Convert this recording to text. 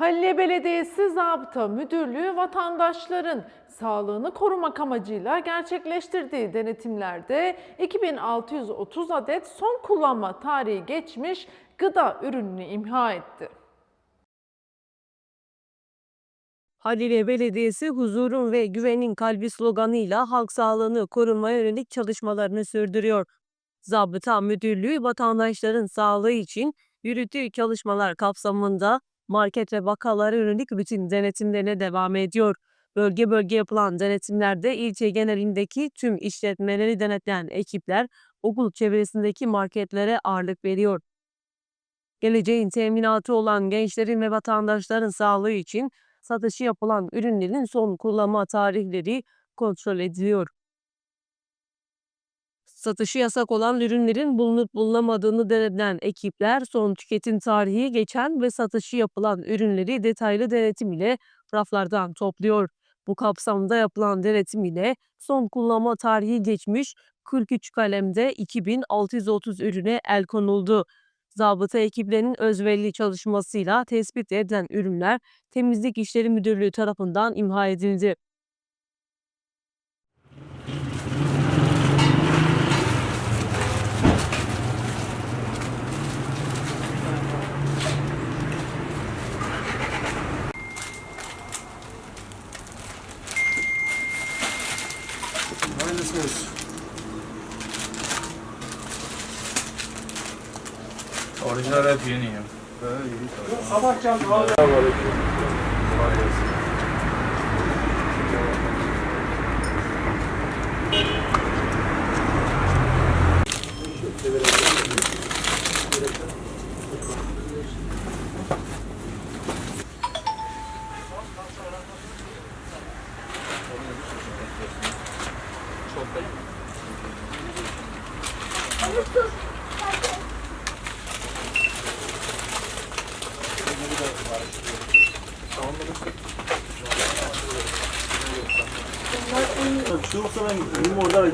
Haliliye Belediyesi Zabıta Müdürlüğü vatandaşların sağlığını korumak amacıyla gerçekleştirdiği denetimlerde 2630 adet son kullanma tarihi geçmiş gıda ürününü imha etti. Haliliye Belediyesi huzurun ve güvenin kalbi sloganıyla halk sağlığını korumaya yönelik çalışmalarını sürdürüyor. Zabıta Müdürlüğü vatandaşların sağlığı için yürüttüğü çalışmalar kapsamında market ve bakkallara yönelik rutin denetimlerine devam ediyor. Bölge bölge yapılan denetimlerde ilçe genelindeki tüm işletmeleri denetleyen ekipler okul çevresindeki marketlere ağırlık veriyor. Geleceğin teminatı olan gençlerin ve vatandaşların sağlığı için satışı yapılan ürünlerin son kullanma tarihleri kontrol ediliyor. Satışı yasak olan ürünlerin bulunup bulunamadığını denetleyen ekipler son tüketim tarihi geçen ve satışı yapılan ürünleri detaylı denetim ile raflardan topluyor. Bu kapsamda yapılan denetim ile son kullanma tarihi geçmiş 43 kalemde 2630 ürüne el konuldu. Zabıta ekiplerinin özverili çalışmasıyla tespit edilen ürünler Temizlik İşleri Müdürlüğü tarafından imha edildi. Olsun. Orijinal hep yeni ya. Sabah canlı abi. Bir şey olsa ben yumurta